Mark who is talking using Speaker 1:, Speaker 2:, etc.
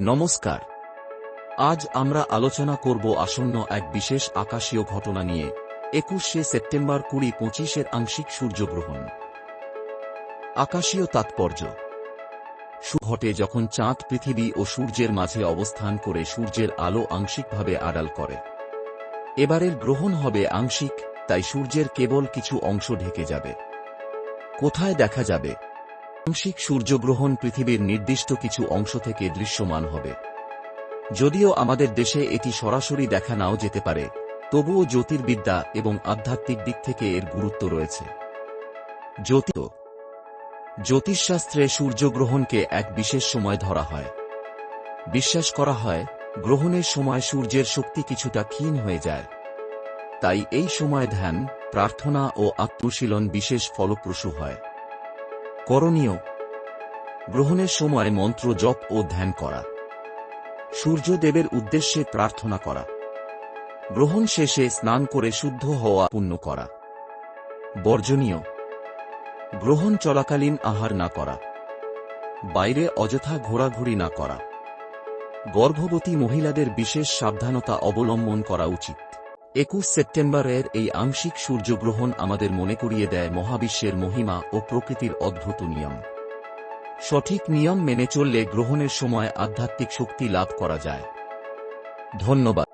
Speaker 1: নমস্কার। আজ আমরা আলোচনা করব আসন্ন এক বিশেষ আকাশীয় ঘটনা নিয়ে, একুশে সেপ্টেম্বর কুড়ি পঁচিশের আংশিক সূর্যগ্রহণ। আকাশীয় তাৎপর্য। ঘটে যখন চাঁদ পৃথিবী ও সূর্যের মাঝে অবস্থান করে সূর্যের আলো আংশিকভাবে আড়াল করে। এবারের গ্রহণ হবে আংশিক, তাই সূর্যের কেবল কিছু অংশ ঢেকে যাবে। কোথায় দেখা যাবে? আংশিক সূর্যগ্রহণ পৃথিবীর নির্দিষ্ট কিছু অংশ থেকে দৃশ্যমান হবে। যদিও আমাদের দেশে এটি সরাসরি দেখা নাও যেতে পারে, তবুও জ্যোতির্বিদ্যা এবং আধ্যাত্মিক দিক থেকে এর গুরুত্ব রয়েছে। জ্যোতিষ জ্যোতিষশাস্ত্রে সূর্যগ্রহণকে এক বিশেষ সময় ধরা হয়। বিশ্বাস করা হয়, গ্রহণের সময় সূর্যের শক্তি কিছুটা ক্ষীণ হয়ে যায়। তাই এই সময় ধ্যান, প্রার্থনা ও আত্মশীলন বিশেষ ফলপ্রসূ হয়। করণীয়। গ্রহণের সময় মন্ত্র জপ ও ধ্যান করা। সূর্যদেবের উদ্দেশ্যে প্রার্থনা করা। গ্রহণ শেষে স্নান করে শুদ্ধ হওয়া পূর্ণ করা। বর্জনীয়। গ্রহণ চলাকালীন আহার না করা। বাইরে অযথা ঘোরাঘুরি না করা। গর্ভবতী মহিলাদের বিশেষ সাবধানতা অবলম্বন করা উচিত। একুশ সেপ্টেম্বরের এই আংশিক সূর্যগ্রহণ আমাদের মনে করিয়ে দেয় মহাবিশ্বের মহিমা ও প্রকৃতির অদ্ভুত নিয়ম। সঠিক নিয়ম মেনে চললে গ্রহণের সময় আধ্যাত্মিক শক্তি লাভ করা যায়। ধন্যবাদ।